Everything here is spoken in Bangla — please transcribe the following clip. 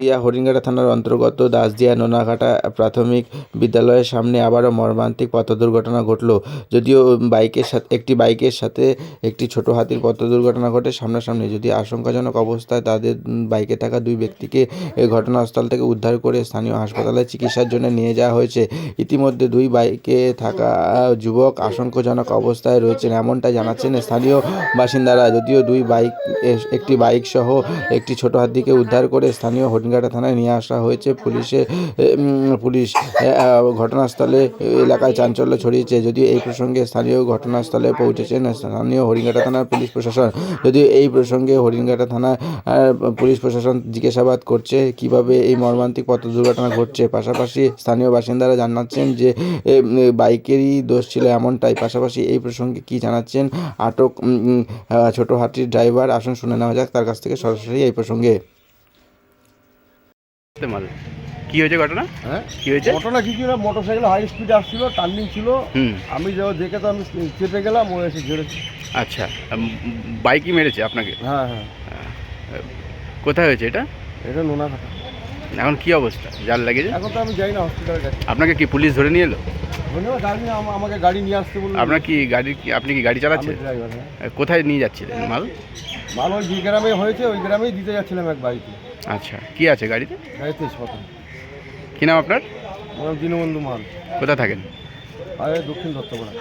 দিয়া হরিণঘাটা থানার অন্তর্গত দাসদিয়া নোনাঘাটা প্রাথমিক বিদ্যালয়ের সামনে আবারও মর্মান্তিক পথ দুর্ঘটনা ঘটল। যদিও বাইকের সাথে, একটি বাইকের সাথে একটি ছোট হাতির পথ দুর্ঘটনা ঘটে সামনাসামনি। যদি আশঙ্কাজনক অবস্থায় তাদের বাইকে থাকা দুই ব্যক্তিকে এই ঘটনাস্থল থেকে উদ্ধার করে স্থানীয় হাসপাতালে চিকিৎসার জন্য নিয়ে যাওয়া হয়েছে। ইতিমধ্যে দুই বাইকে থাকা যুবক আশঙ্কাজনক অবস্থায় রয়েছেন এমনটা জানাচ্ছেন স্থানীয় বাসিন্দারা। যদিও দুই বাইক, একটি বাইক সহ একটি ছোট হাতিকে উদ্ধার করে স্থানীয় হরিণঘাটা থানায় নিয়ে আসা হয়েছে। পুলিশে পুলিশ ঘটনাস্থলে এলাকায় চাঞ্চল্য ছড়িয়েছে। যদিও এই প্রসঙ্গে স্থানীয় ঘটনাস্থলে পৌঁছেছেন স্থানীয় হরিণঘাটা থানার পুলিশ প্রশাসন। যদিও এই প্রসঙ্গে হরিণঘাটা থানার পুলিশ প্রশাসন জিজ্ঞাসাবাদ করছে কীভাবে এই মর্মান্তিক পথ দুর্ঘটনা ঘটছে। পাশাপাশি স্থানীয় বাসিন্দারা জানাচ্ছেন যে বাইকেরই দোষ ছিল এমনটাই। পাশাপাশি এই প্রসঙ্গে কি জানাচ্ছেন? আটক ছোট হাতির ড্রাইভার আসুন, শুনে নেওয়া যাক। তার কাছ থেকে সরাসরি এই প্রসঙ্গে। মাল। কি হয়েছে ঘটনা? হ্যাঁ? কি হয়েছে? ঘটনা কি ছিল মোটর সাইকেল হাই স্পিডে আসছিল টার্নিং ছিল। আমি যাও দেখে তো আমি চেপে গেলাম ও এসে ঝেড়েছি। আচ্ছা বাইকই মেরেছে আপনাকে? হ্যাঁ হ্যাঁ। কোথায় হয়েছে এটা? এটা নোনাঘাটা এখন কি অবস্থা? জাল লাগেছে এখন তো আমি যাই না হসপিটালে গেছি আপনাকে কি পুলিশ ধরে নিয়ে এলো? গাড়ি আমাকে গাড়ি নিয়ে আসতে বলল। আপনার কি গাড়ি কি আপনি কি গাড়ি চালাচ্ছেন? ড্রাইভার হ্যাঁ। কোথায় নিয়ে যাচ্ছিলেন মাল? মাল ওই যে গ্রামে হয়েছে ওই গ্রামেই দিতে যাচ্ছিলাম এক বাইকে আচ্ছা কি আছে গাড়িতে? গাড়িতে তেজপাতা কি নাম আপনার? আমার দীনবন্ধু মাল। কোথায় থাকেন? আরে দক্ষিণ দত্তপাড়া